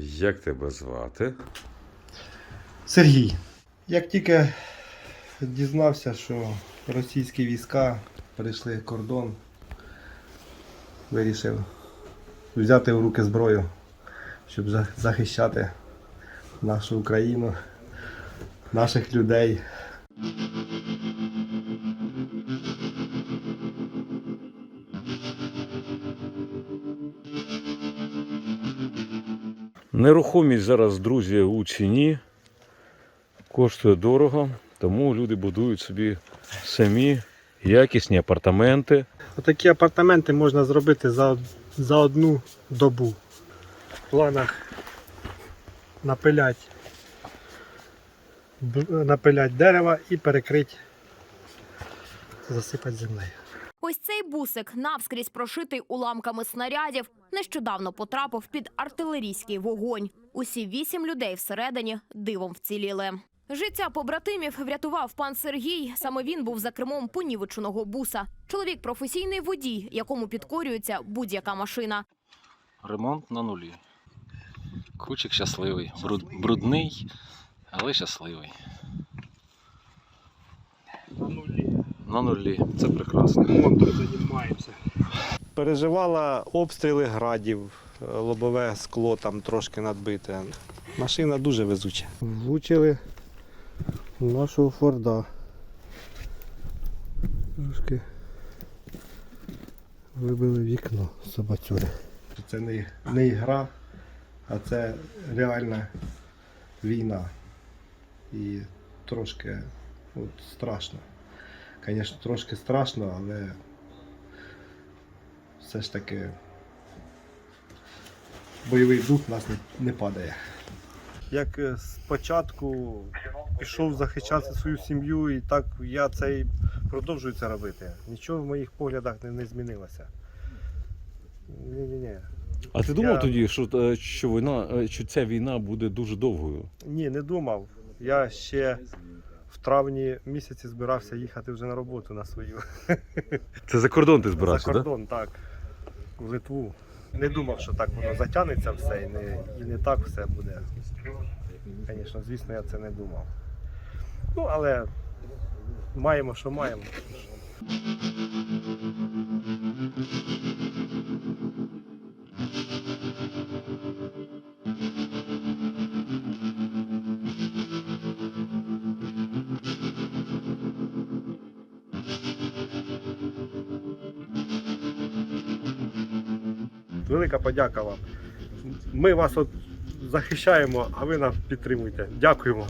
Як тебе звати? Сергій. Як тільки дізнався, що російські війська перейшли кордон, вирішив взяти в руки зброю, щоб захищати нашу Україну, наших людей. Нерухомість зараз, друзі, у ціні. Коштує дорого, тому люди будують собі самі якісні апартаменти. Отакі апартаменти можна зробити за, за одну добу. В планах напилять, напилять дерева і перекрити, засипати землею. Цей бусик, навскрізь прошитий уламками снарядів, нещодавно потрапив під артилерійський вогонь. Усі вісім людей всередині дивом вціліли. Життя побратимів врятував пан Сергій. Саме він був за кермом понівеченого буса. Чоловік професійний водій, якому підкорюється будь-яка машина. Ремонт на нулі. Кучик щасливий. Бруд, брудний, але щасливий. На нулі. На нулі. Це прекрасно. ремонтом займаємося. Переживала обстріли градів, е, лобове скло там трошки надбите. Машина дуже везуча. Влучили нашого Форда. Трошки вибили вікно собацюри. Це не, не ігра, а це реальна війна. І трошки от, страшно. Звісно, трошки страшно, але все ж таки бойовий дух в нас не, не падає. Як е, спочатку пішов захищати свою сім'ю, і так я це і продовжую це робити. Нічого в моїх поглядах не, не змінилося. Ні-ні-ні. А ти думав Я- тоді, що, е, що війна, е, що ця війна буде дуже довгою? Ні, не думав. Я ще в травні місяці збирався їхати вже на роботу на свою. Це за кордон ти збирався, так? кордон, так. В Литву. Не думав, що так воно затягнеться все і не, і не так все буде. Звісно, звісно, я це не думав. Ну, але маємо, що маємо. Велика подяка вам. Ми вас от захищаємо, а ви нас підтримуєте. Дякуємо.